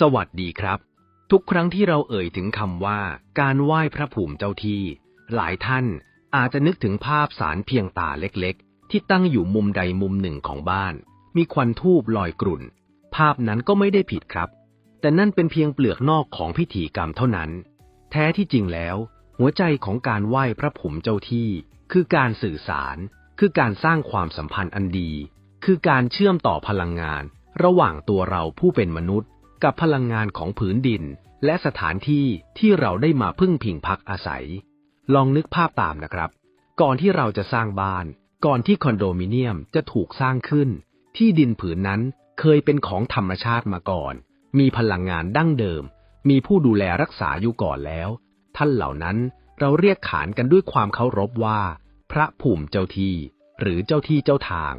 สวัสดีครับ ทุกครั้งที่เราเอ่ยถึงคำว่า การไหว้พระภูมิเจ้าที่ หลายท่านอาจจะนึกถึงภาพสารเพียงตาเล็กๆ ที่ตั้งอยู่มุมใดมุมหนึ่งของบ้าน มีควันทูบลอยกรุ่น ภาพนั้นก็ไม่ได้ผิดครับ แต่นั่นเป็นเพียงเปลือกนอกของพิธีกรรมเท่านั้น แท้ที่จริงแล้ว หัวใจของการไหว้พระภูมิเจ้าที่ คือการสื่อสาร คือการสร้างความสัมพันธ์อันดี คือการเชื่อมต่อพลังงาน ระหว่างตัวเราผู้เป็นมนุษย์ กับพลังงานของผืนดิน และสถานที่ที่เราได้มาพึ่งพิงพักอาศัย ลองนึกภาพตามนะครับ ก่อนที่เราจะสร้างบ้าน ก่อนที่คอนโดมิเนียมจะถูกสร้างขึ้น ที่ดินผืนนั้นเคยเป็นของธรรมชาติมาก่อน มีพลังงานดั้งเดิม มีผู้ดูแลรักษาอยู่ก่อนแล้ว ท่านเหล่านั้นเราเรียกขานกันด้วยความเคารพว่า พระภูมิเจ้าที่ หรือเจ้าที่เจ้าทาง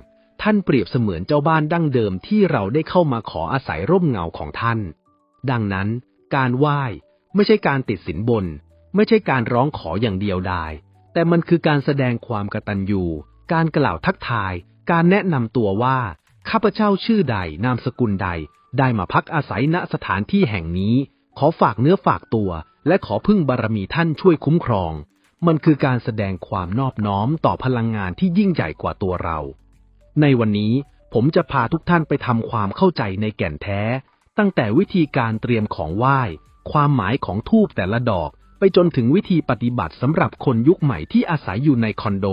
ท่านเปรียบเสมือนเจ้าบ้านดั้งเดิมที่เราได้เข้ามาขออาศัยร่มเงาของท่าน ดังนั้น การไหว้ไม่ใช่การติดสินบน ไม่ใช่การร้องขออย่างเดียวดาย แต่มันคือการแสดงความกตัญญูการกล่าวทักทาย การแนะนำตัวว่า ข้าพเจ้าชื่อใด นามสกุลใด ได้มาพักอาศัยณสถานที่แห่งนี้ ขอฝากเนื้อฝากตัว และขอพึ่งบารมีท่านช่วยคุ้มครอง มันคือการแสดงความนอบน้อมต่อพลังงานที่ยิ่งใหญ่กว่าตัวเรา ในวันนี้ผมจะพาทุกท่านไปทำความเข้าใจในแก่นแท้ ตั้งแต่วิธีการเตรียมของไหว้ ความหมายของทูบแต่ละดอก ไปจนถึงวิธีปฏิบัติสำหรับคนยุคใหม่ที่อาศัยอยู่ในคอนโด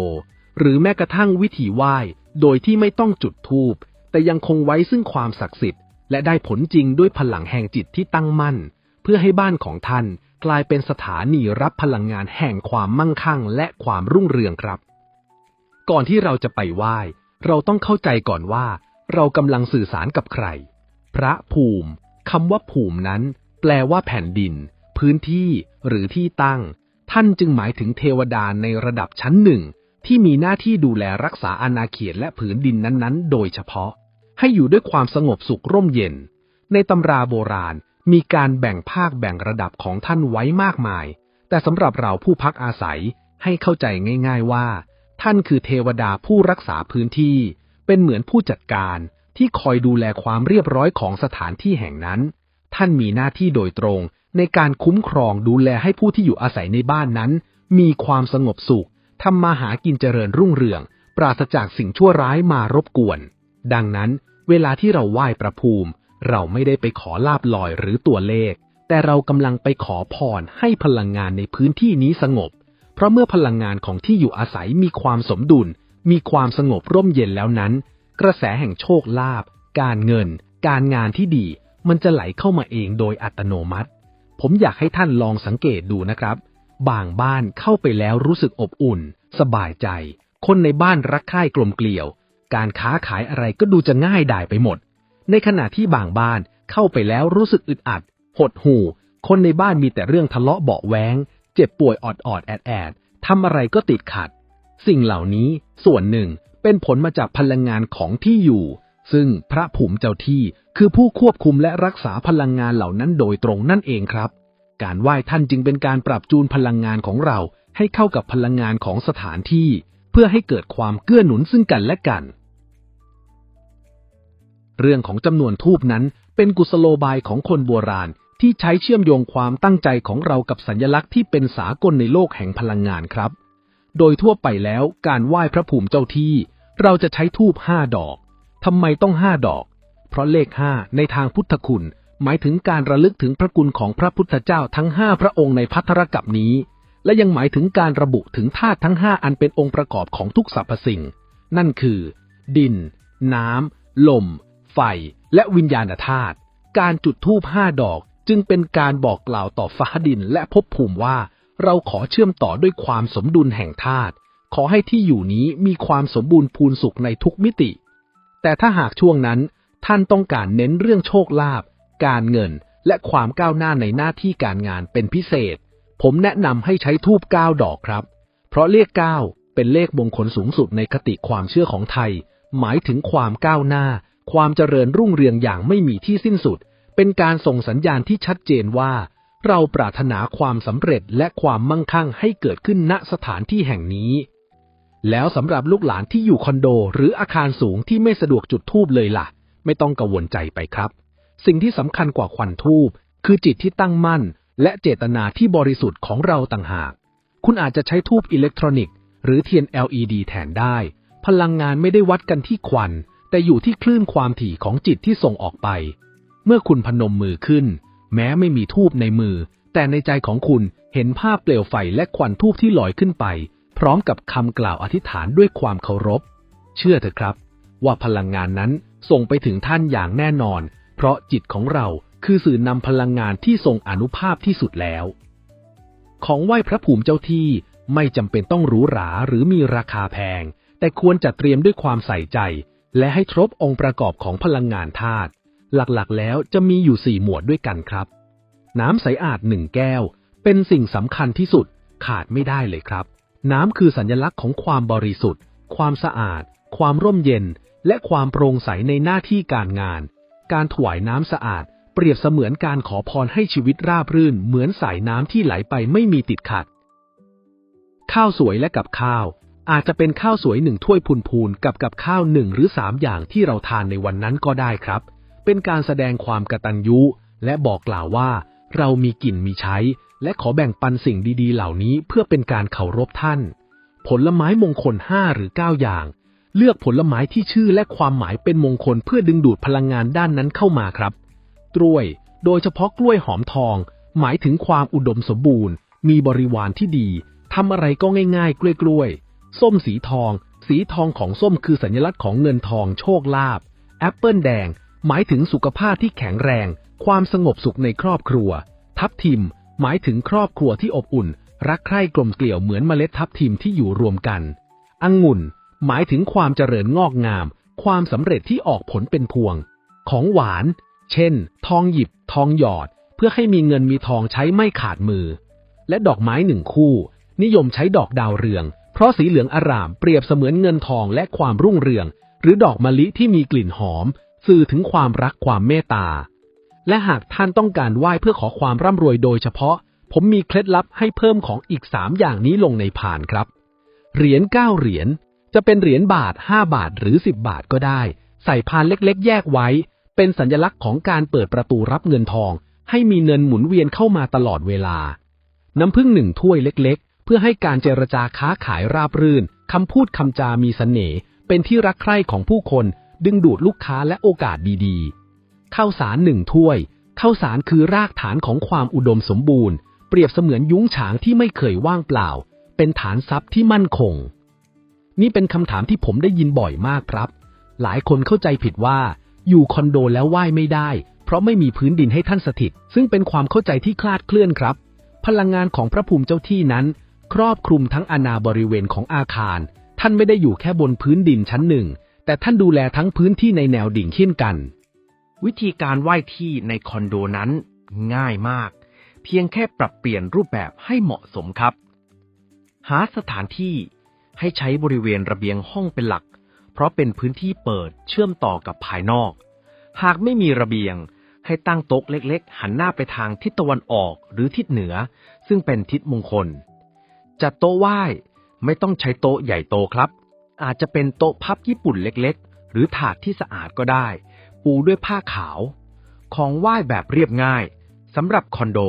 หรือแม้กระทั่งวิธีไหว้ โดยที่ไม่ต้องจุดทูบแต่ยังคงไว้ซึ่งความศักดิ์สิทธิ์ และได้ผลจริงด้วยพลังแห่งจิตที่ตั้งมั่น เพื่อให้บ้านของท่านกลายเป็นสถานีรับพลังงานแห่งความมั่งคั่ง และความรุ่งเรืองครับ ก่อนที่เราจะไปไหว้ เราต้องเข้าใจก่อนว่า เรากำลังสื่อสารกับใคร พระภูมิคำว่าภูมินั้น แปลว่าแผ่นดิน พื้นที่ หรือที่ตั้ง ท่านจึงหมายถึงเทวดาในระดับชั้นหนึ่ง ที่มีหน้าที่ดูแลรักษาอาณาเขตและผืนดินนั้นๆ โดยเฉพาะ ให้อยู่ด้วยความสงบสุขร่มเย็น ในตำราโบราณมีการแบ่งภาคแบ่งระดับของท่านไว้มากมาย แต่สำหรับเราผู้พักอาศัยให้เข้าใจง่าย ๆว่า ท่านคือเทวดาผู้รักษาพื้นที่ เป็นเหมือนผู้จัดการที่คอยดูแลความเรียบร้อยของสถานที่แห่งนั้น ท่านมีหน้าที่โดยตรงในการคุ้มครองดูแลให้ผู้ที่อยู่อาศัยในบ้านนั้น มีความสงบสุขทำมาหากินเจริญรุ่งเรือง ปราศจากสิ่งชั่วร้ายมารบกวน ดังนั้น เวลาที่เราไหว้ประภูมิ เราไม่ได้ไปขอลาบลอยหรือตัวเลข แต่เรากำลังไปขอพรให้พลังงานในพื้นที่นี้สงบ เพราะเมื่อพลังงานของที่อยู่อาศัยมีความสมดุล มีความสงบร่มเย็นแล้วนั้น กระแสแห่งโชคลาภการเงิน การงานที่ดี มันจะไหลเข้ามาเองโดยอัตโนมัติ ผมอยากให้ท่านลองสังเกตดูนะครับ บางบ้านเข้าไปแล้วรู้สึกอบอุ่น สบายใจ คนในบ้านรักใคร่กลมเกลียว การค้าขายอะไรก็ดูจะง่ายดายไปหมด ในขณะที่บางบ้านเข้าไปแล้วรู้สึกอึดอัด หดหู่คนในบ้านมีแต่เรื่องทะเลาะเบาะแว้ง เจ็บป่วยออดออดแอดแอดทำอะไรก็ติดขัด สิ่งเหล่านี้ส่วนหนึ่งเป็นผลมาจากพลังงานของที่อยู่ ซึ่งพระภูมิเจ้าที่คือผู้ควบคุมและรักษาพลังงานเหล่านั้นโดยตรงนั่นเองครับ การไหว้ท่านจึงเป็นการปรับจูนพลังงานของเราให้เข้ากับพลังงานของสถานที่ เพื่อให้เกิดความเกื้อหนุนซึ่งกันและกัน เรื่องของจำนวนทูบนั้นเป็นกุศโลบายของคนโบราณ ที่ใช้เชื่อมโยงความตั้งใจของเรากับสัญลักษณ์ที่เป็นสากลในโลกแห่งพลังงานครับ โดยทั่วไปแล้วการไหว้พระภูมิเจ้าที่ เราจะใช้ทูบห้าดอกทำไมต้องห้าดอก เพราะเลขห้าในทางพุทธคุณ หมายถึงการระลึกถึงพระคุณของพระพุทธเจ้าทั้งห้าพระองค์ในพัทธรกับนี้ และยังหมายถึงการระบุถึงธาตุทั้งห้าอันเป็นองค์ประกอบของทุกสรรพสิ่ง นั่นคือ ดิน น้ำลม ไฟ และวิญญาณธาตุการจุดธูปห้าดอก จึงเป็นการบอกกล่าวต่อฟ้าดินและภพภูมิว่า เราขอเชื่อมต่อด้วยความสมดุลแห่งธาตุขอให้ที่อยู่นี้มีความสมบูรณ์พูนสุขในทุกมิติ แต่ถ้าหากช่วงนั้น ท่านต้องการเน้นเรื่องโชคลาภการเงิน และความก้าวหน้าในหน้าที่การงานเป็นพิเศษ ผมแนะนำให้ใช้ทูบก้าดอกครับ เพราะเลขเก้าเป็นเลขมงคลสูงสุดในคติความเชื่อของไทย หมายถึงความก้าวหน้า ความเจริญรุ่งเรืองอย่างไม่มีที่สิ้นสุด เป็นการส่งสัญญาณที่ชัดเจนว่า เราปรารถนาความสำเร็จและความมั่งคั่งให้เกิดขึ้นณสถานที่แห่งนี้ แล้วสำหรับลูกหลานที่อยู่คอนโด หรืออาคารสูงที่ไม่สะดวกจุดทูบเลยล่ะ ไม่ต้องกังวลใจไปครับ สิ่งที่สำคัญกว่าควันทูบคือจิตที่ตั้งมั่น และเจตนาที่บริสุทธิ์ของเราต่างหาก คุณอาจจะใช้ทูบอิเล็กทรอนิกส์หรือเทียน LED แทนได้ พลังงานไม่ได้วัดกันที่ควัน แต่อยู่ที่คลื่นความถี่ของจิตที่ส่งออกไป เมื่อคุณพนมมือขึ้น แม้ไม่มีทูบในมือ แต่ในใจของคุณเห็นภาพเปลวไฟและควันทูบที่ลอยขึ้นไป พร้อมกับคำกล่าวอธิษฐานด้วยความเคารพ เชื่อเถอะครับ ว่าพลังงานนั้นส่งไปถึงท่านอย่างแน่นอน เพราะจิตของเราคือสื่อนำพลังงานที่ทรงอนุภาพที่สุดแล้ว ของไหว้พระภูมิเจ้าที่ไม่จำเป็นต้องหรูหราหรือมีราคาแพง แต่ควรจัดเตรียมด้วยความใส่ใจ และให้ครบองค์ประกอบของพลังงานธาตุ หลักๆ แล้วจะมีอยู่สี่หมวดด้วยกันครับ น้ำใสอาดหนึ่งแก้ว เป็นสิ่งสำคัญที่สุดขาดไม่ได้เลยครับ น้ำคือสัญลักษณ์ของความบริสุทธิ์ ความสะอาด ความร่มเย็น และความโปร่งใสในหน้าที่การงาน การถวายน้ำสะอาด เปรียบเสมือนการขอพรให้ชีวิตราบรื่น เหมือนสายน้ำที่ไหลไปไม่มีติดขัด ข้าวสวยและกับข้าว อาจจะเป็นข้าวสวยหนึ่งถ้วยพูนๆกับกับข้าวหนึ่งหรือสามอย่างที่เราทานในวันนั้นก็ได้ครับ เป็นการแสดงความกตัญญูและบอกกล่าวว่า เรามีกินมีใช้ และขอแบ่งปันสิ่งดีๆ เหล่านี้เพื่อเป็นการเคารพท่าน ผลไม้มงคลห้าหรือเก้าอย่าง เลือกผลไม้ที่ชื่อและความหมายเป็นมงคลเพื่อดึงดูดพลังงานด้านนั้นเข้ามาครับ กล้วย โดยเฉพาะกล้วยหอมทอง หมายถึงความอุดมสมบูรณ์ มีบริวารที่ดีทำอะไรก็ง่ายๆ กล้วยๆ ส้มสีทอง สีทองของส้มคือสัญลักษณ์ของเงินทองโชคลาภแอปเปิลแดง หมายถึงสุขภาพที่แข็งแรง ความสงบสุขในครอบครัว ทับทิม หมายถึงครอบครัวที่อบอุ่น รักใคร่กลมเกลียวเหมือนเมล็ดทับทิมที่อยู่รวมกัน องุ่น หมายถึงความเจริญงอกงาม ความสำเร็จที่ออกผลเป็นพวง ของหวาน เช่น ทองหยิบ ทองหยอด เพื่อให้มีเงินมีทองใช้ไม่ขาดมือ และดอกไม้หนึ่งคู่ นิยมใช้ดอกดาวเรือง เพราะสีเหลืองอร่ามเปรียบเสมือนเงินทองและความรุ่งเรือง หรือดอกมะลิที่มีกลิ่นหอม สื่อถึงความรักความเมตตา และหากท่านต้องการไหว้เพื่อขอความร่ำรวยโดยเฉพาะ ผมมีเคล็ดลับให้เพิ่มของอีกสามอย่างนี้ลงในผ่านครับ เหรียญเก้าเหรียญจะเป็นเหรียญบาท 5 บาทหรือ 10 บาทก็ได้ ใส่พานเล็กๆ แยกไว้ เป็นสัญลักษณ์ของการเปิดประตูรับเงินทอง ให้มีเงินหมุนเวียนเข้ามาตลอดเวลา น้ำผึ้งหนึ่งถ้วยเล็ก ๆ เพื่อให้การเจรจาค้าขายราบรื่นคำพูดคำจามีเสน่ห์เป็นที่รักใคร่ของผู้คน ดึงดูดลูกค้าและโอกาสดีๆ ข้าวสารหนึ่งถ้วย ข้าวสารคือรากฐานของความอุดมสมบูรณ์ เปรียบเสมือนยุ้งฉางที่ไม่เคยว่างเปล่า เป็นฐานทรัพย์ที่มั่นคง นี่เป็นคำถามที่ผมได้ยินบ่อยมากครับ หลายคนเข้าใจผิดว่า อยู่คอนโดแล้วไหว้ไม่ได้ เพราะไม่มีพื้นดินให้ท่านสถิต ซึ่งเป็นความเข้าใจที่คลาดเคลื่อนครับ พลังงานของพระภูมิเจ้าที่นั้น ครอบคลุมทั้งอาณาบริเวณของอาคาร ท่านไม่ได้อยู่แค่บนพื้นดินชั้นหนึ่ง แต่ท่านดูแลทั้งพื้นที่ในแนวดิ่งเช่นกัน วิธีการไหว้ที่ในคอนโดนั้นง่ายมาก เพียงแค่ปรับเปลี่ยนรูปแบบให้เหมาะสมครับ หาสถานที่ให้ใช้บริเวณระเบียงห้องเป็นหลัก เพราะเป็นพื้นที่เปิดเชื่อมต่อกับภายนอก หากไม่มีระเบียงให้ตั้งโต๊ะเล็ก ๆ หันหน้าไปทางทิศตะวันออกหรือทิศเหนือ ซึ่งเป็นทิศมงคล จัดโต๊ะไหว้ไม่ต้องใช้โต๊ะใหญ่โตครับ อาจจะเป็นโต๊ะพับญี่ปุ่นเล็กๆ หรือถาดที่สะอาดก็ได้ ปูด้วยผ้าขาว ของไหว้แบบเรียบง่ายสำหรับคอนโด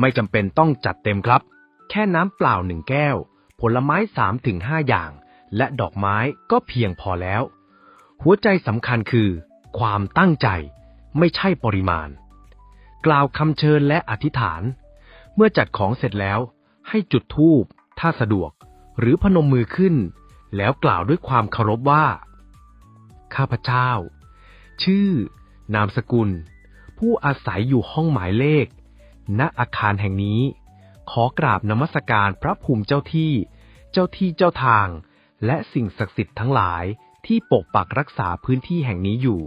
ไม่จำเป็นต้องจัดเต็มครับ แค่น้ำเปล่าหนึ่งแก้ว ผลไม้สามถึงห้าอย่าง และดอกไม้ก็เพียงพอแล้ว หัวใจสำคัญคือ ความตั้งใจ ไม่ใช่ปริมาณ กล่าวคำเชิญและอธิษฐาน เมื่อจัดของเสร็จแล้ว ให้จุดธูปถ้าสะดวก หรือพนมมือขึ้น แล้วกล่าวด้วยความเคารพว่า ข้าพเจ้า ชื่อ นามสกุล ผู้อาศัยอยู่ห้องหมายเลข ณอาคารแห่งนี้ ขอกราบนมัสการพระภูมิเจ้าที่ เจ้าที่เจ้าทาง และสิ่งศักดิ์สิทธิ์ทั้งหลายที่ปกปักรักษาพื้นที่แห่งนี้อยู่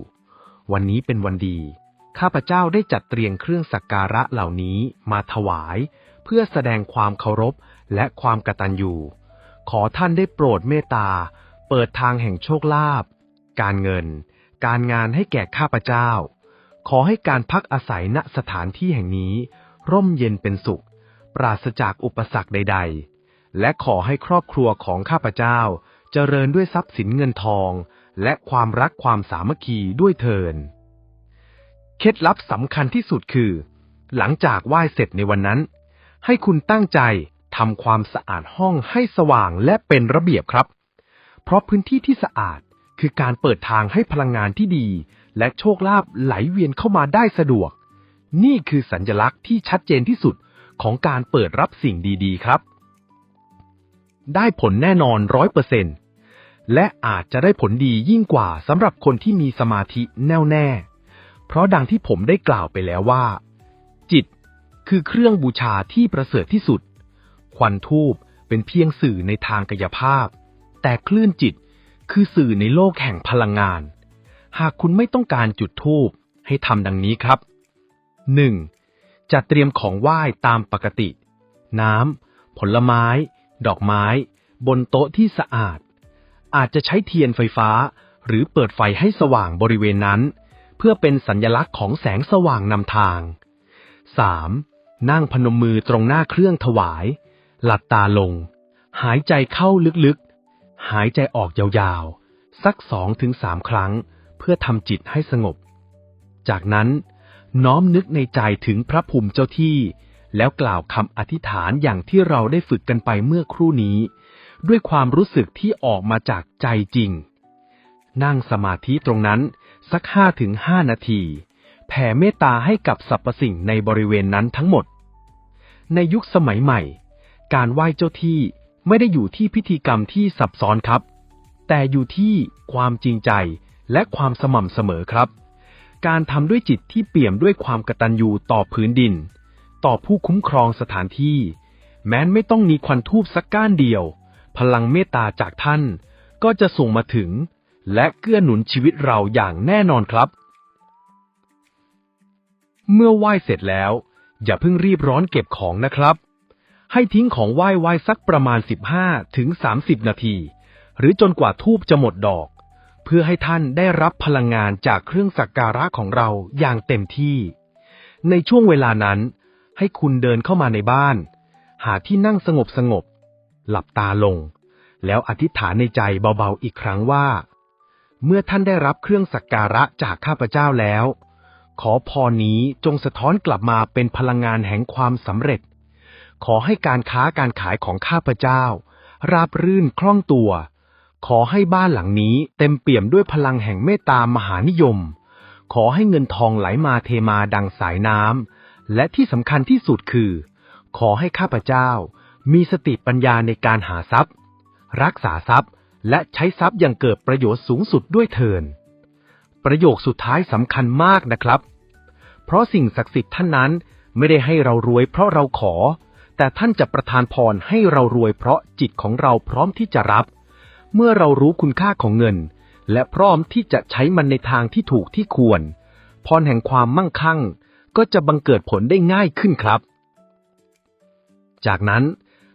วันนี้เป็นวันดี ข้าพเจ้าได้จัดเตรียมเครื่องสักการะเหล่านี้มาถวาย เพื่อแสดงความเคารพและความกตัญญู ขอท่านได้โปรดเมตตา เปิดทางแห่งโชคลาภ การเงิน การงานให้แก่ข้าพเจ้า ขอให้การพักอาศัยณสถานที่แห่งนี้ ร่มเย็นเป็นสุข ปราศจากอุปสรรคใด ๆ และขอให้ครอบครัวของข้าพเจ้า เจริญด้วยทรัพย์สินเงินทอง และความรักความสามัคคีด้วยเทินเคล็ดลับสำคัญที่สุดคือ หลังจากไหว้เสร็จในวันนั้น ให้คุณตั้งใจ ทำความสะอาดห้องให้สว่างและเป็นระเบียบครับ เพราะพื้นที่ที่สะอาดคือการเปิดทางให้พลังงานที่ดี และโชคลาภไหลเวียนเข้ามาได้สะดวก นี่คือสัญลักษณ์ที่ชัดเจนที่สุดของการเปิดรับสิ่งดีๆ ครับ ได้ผลแน่นอนร้อยเปอร์เซ็นต์และอาจจะได้ผลดียิ่งกว่าสำหรับคนที่มีสมาธิแน่วแน่ เพราะดังที่ผมได้กล่าวไปแล้วว่า จิตคือเครื่องบูชาที่ประเสริฐที่สุด ควันทูบเป็นเพียงสื่อในทางกายภาพ แต่คลื่นจิตคือสื่อในโลกแห่งพลังงาน หากคุณไม่ต้องการจุดทูบให้ทำดังนี้ครับ 1. จัดเตรียมของไหว้ตามปกติ น้ำ ผลไม้ ดอกไม้ บนโต๊ะที่สะอาด อาจจะใช้เทียนไฟฟ้า หรือเปิดไฟให้สว่างบริเวณนั้น เพื่อเป็นสัญลักษณ์ของแสงสว่างนำทาง 3. นั่งพนมมือตรงหน้าเครื่องถวาย หลับตาลง หายใจเข้าลึกๆ หายใจออกยาวๆ สักสองถึงสามครั้ง เพื่อทำจิตให้สงบ จากนั้นน้อมนึกในใจถึงพระภูมิเจ้าที่ แล้วกล่าวคำอธิษฐานอย่างที่เราได้ฝึกกันไปเมื่อครู่นี้ ด้วยความรู้สึกที่ออกมาจากใจจริง นั่งสมาธิตรงนั้นสักห้าถึงห้านาที แผ่เมตตาให้กับสรรพสิ่งในบริเวณนั้นทั้งหมด ในยุคสมัยใหม่ การไหว้เจ้าที่ไม่ได้อยู่ที่พิธีกรรมที่ซับซ้อนครับ แต่อยู่ที่ความจริงใจและความสม่ำเสมอครับ การทำด้วยจิตที่เปี่ยมด้วยความกตัญญูต่อพื้นดิน ต่อผู้คุ้มครองสถานที่ แม้นไม่ต้องมีควันทูบสักก้านเดียว พลังเมตตาจากท่าน ก็จะส่งมาถึง และเกื้อหนุนชีวิตเราอย่างแน่นอนครับ เมื่อไหว้เสร็จแล้ว อย่าเพิ่งรีบร้อนเก็บของนะครับ ให้ทิ้งของไหว้ไว้สักประมาณ 15ถึง30 นาที หรือจนกว่าทูบจะหมดดอก เพื่อให้ท่านได้รับพลังงานจากเครื่องสักการะของเราอย่างเต็มที่ ในช่วงเวลานั้น ให้คุณเดินเข้ามาในบ้าน หาที่นั่งสงบสงบๆหลับตาลง แล้วอธิษฐานในใจเบาๆอีกครั้งว่า เมื่อท่านได้รับเครื่องสักการะจากข้าพเจ้าแล้ว ขอพรนี้จงสะท้อนกลับมาเป็นพลังงานแห่งความสำเร็จ ขอให้การค้าการขายของข้าพเจ้า ราบรื่นคล่องตัว ขอให้บ้านหลังนี้เต็มเปี่ยมด้วยพลังแห่งเมตตามหานิยม ขอให้เงินทองไหลมาเทมาดังสายน้ำ และที่สำคัญที่สุดคือ ขอให้ข้าพเจ้า มีสติปัญญาในการหาทรัพย์ รักษาทรัพย์และใช้ทรัพย์อย่างเกิดประโยชน์สูงสุดด้วยเทินประโยคสุดท้ายสำคัญมากนะครับ เพราะสิ่งศักดิ์สิทธิ์ท่านนั้นไม่ได้ให้เรารวยเพราะเราขอ แต่ท่านจะประทานพรให้เรารวยเพราะจิตของเราพร้อมที่จะรับ เมื่อเรารู้คุณค่าของเงิน และพร้อมที่จะใช้มันในทางที่ถูกที่ควร พรแห่งความมั่งคั่ง ก็จะบังเกิดผลได้ง่ายขึ้นครับ จากนั้น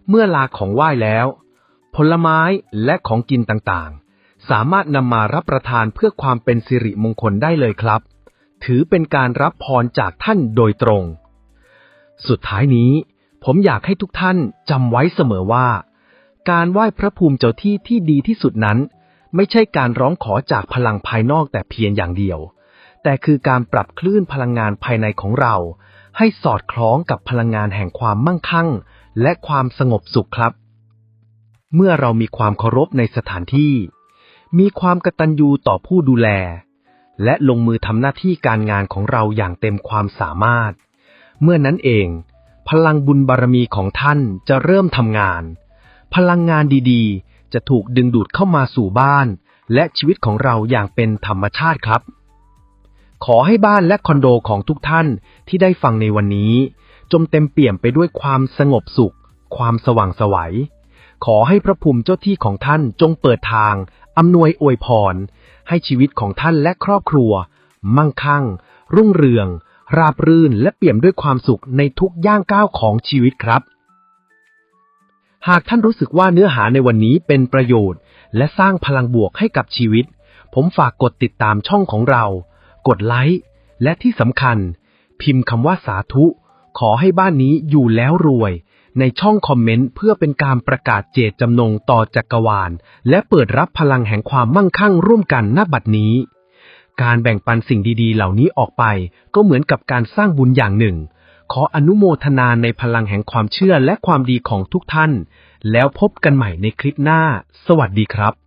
เมื่อลาของไหว้แล้ว ผลไม้และของกินต่างๆ สามารถนำมารับประทานเพื่อความเป็นสิริมงคลได้เลยครับ ถือเป็นการรับพรจากท่านโดยตรง สุดท้ายนี้ ผมอยากให้ทุกท่านจำไว้เสมอว่า การไหว้พระภูมิเจ้าที่ที่ดีที่สุดนั้น ไม่ใช่การร้องขอจากพลังภายนอกแต่เพียงอย่างเดียว แต่คือการปรับคลื่นพลังงานภายในของเรา ให้สอดคล้องกับพลังงานแห่งความมั่งคั่ง และความสงบสุขครับ เมื่อเรามีความเคารพในสถานที่ มีความกตัญญูต่อผู้ดูแล และลงมือทำหน้าที่การงานของเราอย่างเต็มความสามารถ เมื่อนั้นเอง พลังบุญบารมีของท่านจะเริ่มทำงาน พลังงานดีๆ จะถูกดึงดูดเข้ามาสู่บ้าน และชีวิตของเราอย่างเป็นธรรมชาติครับ ขอให้บ้านและคอนโดของทุกท่านที่ได้ฟังในวันนี้จงเต็มเปี่ยมไปด้วยความสงบสุข ความสว่างสวัยขอให้พระภูมิเจ้าที่ของท่านจงเปิดทางอำนวยอวยพร ให้ชีวิตของท่านและครอบครัว มั่งคั่ง รุ่งเรือง ราบรื่นและเปี่ยมด้วยความสุขในทุกย่างก้าวของชีวิตครับ หากท่านรู้สึกว่าเนื้อหาในวันนี้เป็นประโยชน์ และสร้างพลังบวกให้กับชีวิต ผมฝากกดติดตามช่องของเรา กดไลค์และที่สำคัญ พิมพ์คำว่าสาธุ ขอให้บ้านนี้อยู่แล้วรวย ในช่องคอมเมนต์เพื่อเป็นการประกาศเจตจำนงต่อจักรวาล และเปิดรับพลังแห่งความมั่งคั่งร่วมกันณบัดนี้ การแบ่งปันสิ่งดีๆ เหล่านี้ออกไป ก็เหมือนกับการสร้างบุญอย่างหนึ่ง ขออนุโมทนาในพลังแห่งความเชื่อและความดีของทุกท่าน แล้วพบกันใหม่ในคลิปหน้า สวัสดีครับ